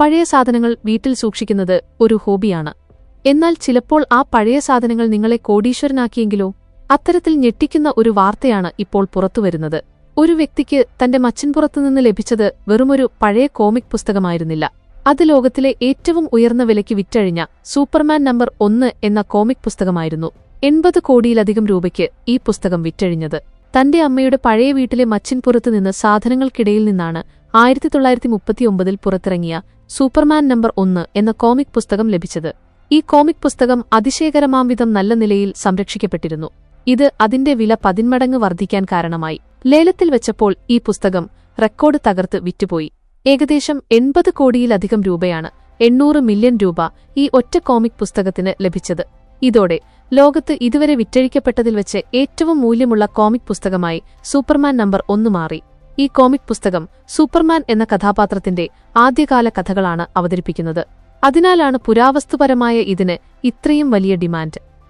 പഴയ സാധനങ്ങൾ വീട്ടിൽ സൂക്ഷിക്കുന്നത് ഒരു ഹോബിയാണ്. എന്നാൽ ചിലപ്പോൾ ആ പഴയ സാധനങ്ങൾ നിങ്ങളെ കോടീശ്വരനാക്കിയെങ്കിലോ അത്തരത്തിൽ ഞെട്ടിക്കുന്ന ഒരു വാർത്തയാണ് ഇപ്പോൾ പുറത്തുവരുന്നത്. ഒരു വ്യക്തിക്ക് തന്റെ മച്ചിൻപുറത്തുനിന്ന് ലഭിച്ചത് വെറുമൊരു പഴയ കോമിക് പുസ്തകമായിരുന്നില്ല. അത് ലോകത്തിലെ ഏറ്റവും ഉയർന്ന വിലയ്ക്ക് വിറ്റഴിഞ്ഞ സൂപ്പർമാൻ നമ്പർ ഒന്ന് എന്ന കോമിക് പുസ്തകമായിരുന്നു. എൺപത് കോടിയിലധികം രൂപയ്ക്ക് ഈ പുസ്തകം വിറ്റഴിഞ്ഞത്. തന്റെ അമ്മയുടെ പഴയ വീട്ടിലെ മച്ചിൻപുറത്ത് നിന്ന് സാധനങ്ങൾക്കിടയിൽ നിന്നാണ് ആയിരത്തി തൊള്ളായിരത്തി മുപ്പത്തിയൊമ്പതിൽ പുറത്തിറങ്ങിയ സൂപ്പർമാൻ നമ്പർ ഒന്ന് എന്ന കോമിക് പുസ്തകം ലഭിച്ചത്. ഈ കോമിക് പുസ്തകം അതിശയകരമാംവിധം നല്ല നിലയിൽ സംരക്ഷിക്കപ്പെട്ടിരുന്നു. ഇത് അതിന്റെ വില പതിന്മടങ്ങ് വർദ്ധിക്കാൻ കാരണമായി. ലേലത്തിൽ വെച്ചപ്പോൾ ഈ പുസ്തകം റെക്കോർഡ് തകർത്ത് വിറ്റുപോയി. ഏകദേശം എൺപത് കോടിയിലധികം രൂപയാണ് എണ്ണൂറ് മില്യൺ രൂപ ഈ ഒറ്റ കോമിക് പുസ്തകത്തിന് ലഭിച്ചത്. ഇതോടെ ലോകത്ത് ഇതുവരെ വിറ്റഴിക്കപ്പെട്ടതിൽ വെച്ച് ഏറ്റവും മൂല്യമുള്ള കോമിക് പുസ്തകമായി സൂപ്പർമാൻ നമ്പർ ഒന്ന് മാറി. ഈ കോമിക് പുസ്തകം സൂപ്പർമാൻ എന്ന കഥാപാത്രത്തിന്റെ ആദ്യകാല കഥകളാണ് അവതരിപ്പിക്കുന്നത്. അതിനാലാണ് പുരാവസ്തുപരമായ ഇതിന് ഇത്രയും വലിയ ഡിമാൻഡ്.